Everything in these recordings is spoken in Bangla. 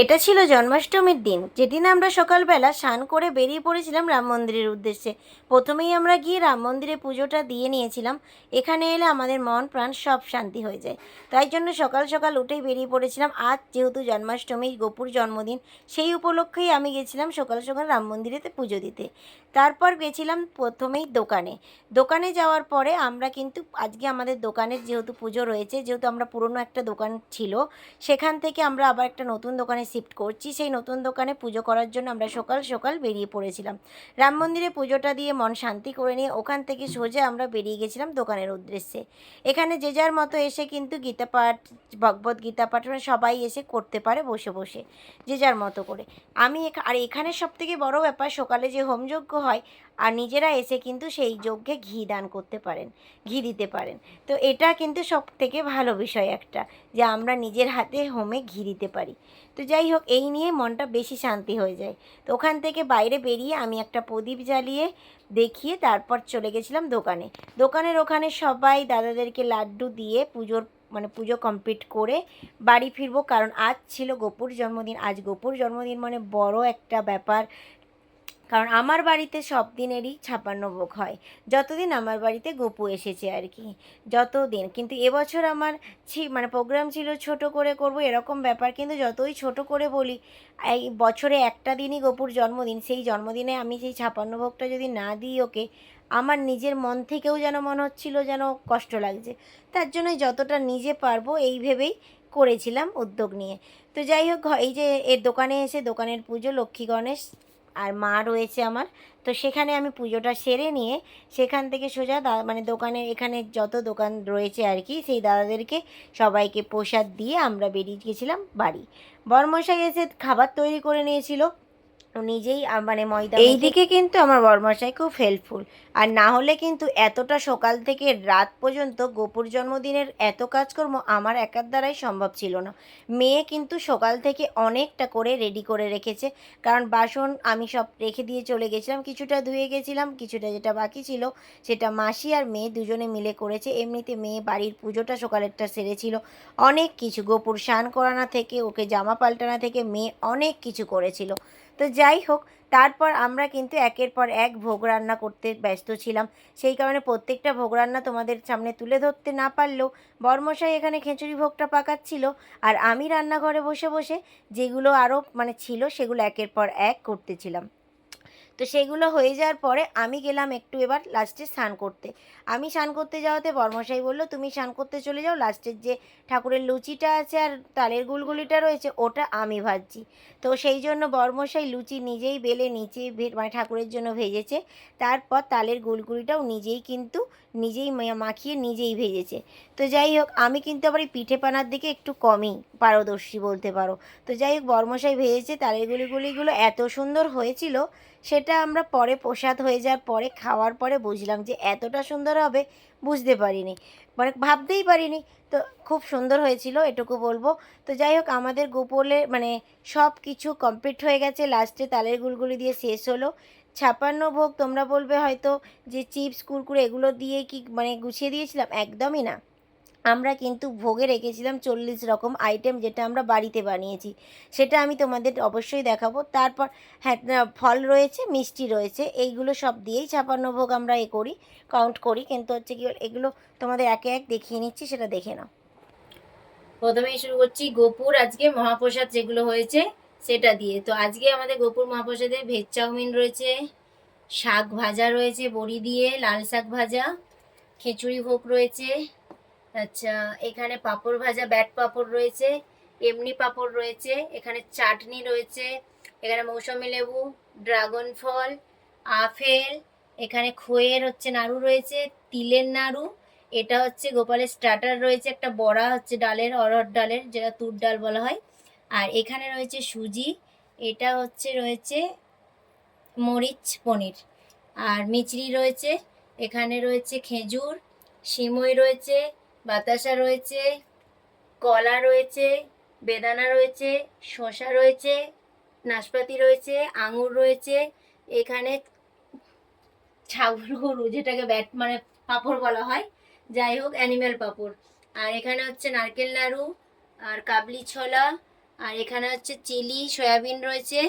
এটা ছিল জন্মাষ্টমীর দিন। যেদিন আমরা সকালবেলা স্নান করে বেরিয়ে পড়েছিলাম রাম মন্দিরের উদ্দেশ্যে। প্রথমেই আমরা গিয়ে রাম মন্দিরে পুজোটা দিয়ে নিয়েছিলাম। এখানে এলে আমাদের মন প্রাণ সব শান্তি হয়ে যায়। তাই জন্য সকাল সকাল উঠেই বেরিয়ে পড়েছিলাম। আজ যেহেতু জন্মাষ্টমী গোপুর জন্মদিন, সেই উপলক্ষেই আমি গেছিলাম সকাল সকাল রাম মন্দিরেতে পুজো দিতে। তারপর গেছিলাম প্রথমেই দোকানে। দোকানে যাওয়ার পরে আমরা কিন্তু আজকে আমাদের দোকানের যেহেতু পুজো রয়েছে, যেহেতু আমরা পুরনো একটা দোকান ছিল, সেখান থেকে আমরা আবার একটা নতুন দোকানে শিফট করছি, সেই নতুন দোকানে পুজো করার জন্য আমরা সকাল সকাল বেরিয়ে পড়েছিলাম। রাম মন্দিরে পুজোটা দিয়ে মন শান্তি করে নিয়ে ওখান থেকে সোজা আমরা বেরিয়ে গেছিলাম দোকানের উদ্দেশ্যে। এখানে যে যার মতো এসে কিন্তু গীতা পাঠ, ভগবত গীতা পাঠ মানে সবাই এসে করতে পারে বসে বসে, যে যার মতো করে। আমি আর এখানে সব থেকে বড় ব্যাপার, সকালে যে হোমযজ্ঞ হয়, আর নিজেরা এসে কিন্তু সেই যজ্ঞে ঘি দান করতে পারেন, ঘি দিতে পারেন। তো এটা কিন্তু সব থেকে ভালো বিষয় একটা, যে আমরা নিজের হাতে হোমে ঘি দিতে পারি। তো যাই হোক, এই নিয়ে মনটা বেশি শান্তি হয়ে যায়। তো ওখান থেকে বাইরে বেরিয়ে আমি একটা প্রদীপ জ্বালিয়ে দেখিয়ে তারপর চলে গেছিলাম দোকানে। দোকানের ওখানে সবাই দাদাদেরকে লাড্ডু দিয়ে পুজোর মানে পুজো কমপ্লিট করে বাড়ি ফিরবো। কারণ আজ ছিল গোপুর জন্মদিন। আজ গোপুর জন্মদিন মানে বড় একটা ব্যাপার। কারণ আমার বাড়িতে সব দিনেরই ছাপান্ন ভোগ হয়। যতদিন আমার বাড়িতে গপু এসেছে আর কি, যতদিন। কিন্তু এবছর আমার ছি মানে প্রোগ্রাম ছিল ছোট করে করব এরকম ব্যাপার, কিন্তু যতই ছোট করে বলি, এই বছরে একটা দিনই গপুর জন্মদিন, সেই জন্মদিনে আমি সেই ছাপান্ন ভোগটা যদি না দিই ওকে, আমার নিজের মন থেকেও যেন মনে হচ্ছিল যেন কষ্ট লাগছে। তার জন্যই যতটা নিজে পারব এই ভেবেই করেছিলাম উদ্যোগ নিয়ে। তো যাই হোক এই যে এর দোকানে এসে দোকানের পুজো, লক্ষ্মী গণেশ আর মা রয়েছে আমার। তো সেখানে আমি পুজোটা সেরে নিয়ে সেখান থেকে সোজা দা মানে দোকানে এখানে যত দোকান রয়েছে আর কি, সেই দাদাদেরকে সবাইকে প্রসাদ দিয়ে আমরা বেরিয়ে গেছিলাম বাড়ি। বরমশাই এসে খাবার তৈরি করে নিয়েছিল। নিজেই মানে ময়দা এই দিকে কিন্তু আমার বরমশাই খুব হেল্পফুল আর না হলে কিন্তু এতটা সকাল থেকে রাত পর্যন্ত গোপুর জন্মদিনের এত কাজকর্ম আমার একার দ্বারাই সম্ভব ছিল না। মেয়ে কিন্তু সকাল থেকে অনেকটা করে রেডি করে রেখেছে। কারণ বাসন আমি সব রেখে দিয়ে চলে গেছিলাম, কিছুটা ধুয়ে গেছিলাম, কিছুটা যেটা বাকি ছিল সেটা মাসি আর মেয়ে দুজনে মিলে করেছে। এমনিতে মেয়ে বাড়ির পুজোটা সকালেরটা সেরেছিল। অনেক কিছু, গোপুর স্নান করানো থেকে, ওকে জামা পাল্টানো থেকে মেয়ে অনেক কিছু করেছিল। তো যাই হোক, তারপর আমরা কিন্তু একের পর এক ভোগ রান্না করতে ব্যস্ত ছিলাম। সেই কারণে প্রত্যেকটা ভোগ রান্না তোমাদের সামনে তুলে ধরতে না পারলেও বর্মশাই এখানে খিচুড়ি ভোগটা পাকাচ্ছিল। আর আমি রান্নাঘরে বসে বসে যেগুলো আরও মানে ছিল সেগুলো একের পর এক করতেছিলাম তো সেগুলো হয়ে যাওয়ার পরে আমি গেলাম একটু এবার লাস্টে স্নান করতে। আমি স্নান করতে যাওয়াতে বর্মশাই বলল, তুমি স্নান করতে চলে যাও লাস্টের যে ঠাকুরের লুচিটা আছে আর তালের গুলগুলিটা রয়েছে, ওটা আমি ভাজছি। তো সেই জন্য বর্মশাই লুচি নিজেই বেলে নিচে মানে ঠাকুরের জন্য ভেজেছে। তারপর তালের গুলগুলিটাও নিজেই কিন্তু নিজেই মাখিয়ে নিজেই ভেজেছে। তো যাই হোক, আমি কিন্তু আবার এই পিঠে পানার দিকে একটু কমই পারদর্শী বলতে পারো। তো যাই হোক, বর্মশাই ভেজেছে, তালের গুলিগুলিগুলো এত সুন্দর হয়েছিল, সেটা আমরা পরে প্রসাদ হয়ে যাওয়ার পরে, খাওয়ার পরে বুঝলাম যে এতটা সুন্দর হবে, বুঝতে পারিনি। মানে ভাবতেই পারিনি। তো খুব সুন্দর হয়েছিল, এটুকু বলব। তো যাই হোক, আমাদের গোপলে মানে সব কিছু কমপ্লিট হয়ে গেছে। লাস্টে তালের গুলগুলি দিয়ে শেষ হলো। ছাপান্ন ভোগ তোমরা বলবে হয়তো যে চিপস কুরকুরে, এগুলো দিয়ে কি মানে গুছিয়ে দিয়েছিলাম? একদমই না। আমরা কিন্তু ভোগে রেখেছিলাম চল্লিশ রকম আইটেম যেটা আমরা বাড়িতে বানিয়েছি। সেটা আমি তোমাদের অবশ্যই দেখাবো। তারপর হ্যাঁ ফল রয়েছে, মিষ্টি রয়েছে, এইগুলো সব দিয়েই ছাপান্ন ভোগ আমরা এ করি কাউন্ট করি। কিন্তু হচ্ছে কি, এগুলো তোমাদের একে এক দেখিয়ে নিচ্ছি, সেটা দেখে নাও। প্রথমেই শুরু করছি, গোপুর আজকে মহাপ্রসাদ যেগুলো হয়েছে, সেটা দিয়ে। তো আজকে আমাদের গোপুর মহাপ্রসাদে ভেজ চাউমিন রয়েছে, শাক ভাজা রয়েছে, বড়ি দিয়ে, লাল শাক ভাজা, খিচুড়ি ভোগ রয়েছে আচ্ছা এখানে পাঁপড় ভাজা, ব্যাট পাঁপড় রয়েছে, এমনি পাঁপড় রয়েছে, এখানে চাটনি রয়েছে, এখানে মৌসুমি লেবু, ড্রাগন ফল, আপেল, এখানে খইয়ের হচ্ছে নাড়ু রয়েছে, তিলের নাড়ু, এটা হচ্ছে গোপালের স্টার্টার রয়েছে, একটা বড়া হচ্ছে ডালের, অরহর ডালের, যেটা তুর ডাল বলা হয়, আর এখানে রয়েছে সুজি, এটা হচ্ছে রয়েছে মরিচ পনির, আর মিচড়ি রয়েছে, এখানে রয়েছে খেজুর, সিমই রয়েছে বাতাসা রয়েছে, কলা রয়েছে, বেদানা রয়েছে, শসা রয়েছে, নাশপাতি রয়েছে, আঙুর রয়েছে, এখানে ছাগল, গরু যেটাকে ব্যাট মানে পাঁপড় বলা হয়, যাই হোক অ্যানিম্যাল পাঁপড়। আর এখানে হচ্ছে নারকেল নাড়ু, আর কাবলি ছোলা, আর এখানে হচ্ছে চিলি, সয়াবিন রয়েছে,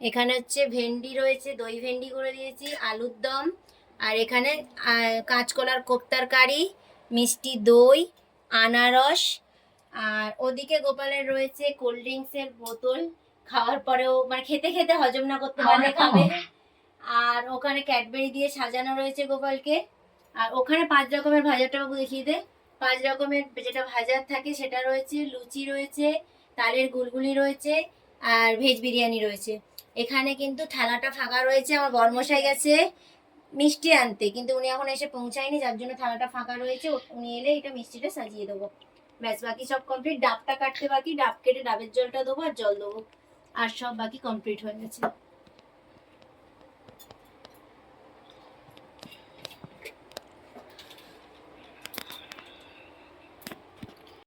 এখানে হচ্ছে ভেন্ডি রয়েছে, দই ভেন্ডি করে দিয়েছি, আলুর দম, আর এখানে কাঁচকলার কোপ্তার কারি মিষ্টি দই আনারস আর ওদিকে গোপালের রয়েছে কোল্ড ড্রিঙ্কসের বোতল। খাওয়ার পরেও মানে খেতে খেতে হজম না করতে পারলে খাবে। আর ওখানে ক্যাডবেরি দিয়ে সাজানো রয়েছে গোপালকে। আর ওখানে পাঁচ রকমের ভাজাটা বাবু দেখিয়ে দে। পাঁচ রকমের যেটা ভাজার থাকে সেটা রয়েছে লুচি রয়েছে তালের গুলগুলি রয়েছে আর ভেজ বিরিয়ানি রয়েছে। এখানে কিন্তু থালাটা ফাঁকা রয়েছে আমার বর্মশাই গেছে। মিষ্টি আনতে, কিন্তু উনি এখন এসে পৌঁছায়নি, যার জন্য থালাটা ফাঁকা রয়েছে। উনি এলে এটা মিষ্টিটা সাজিয়ে দেবো। ব্যাস, বাকি সব কমপ্লিট ডাবটা কাটতে বাকি, ডাব কেটে ডাবের জলটা দেবো আর জল দেবো। আর সব বাকি কমপ্লিট হয়ে গেছে।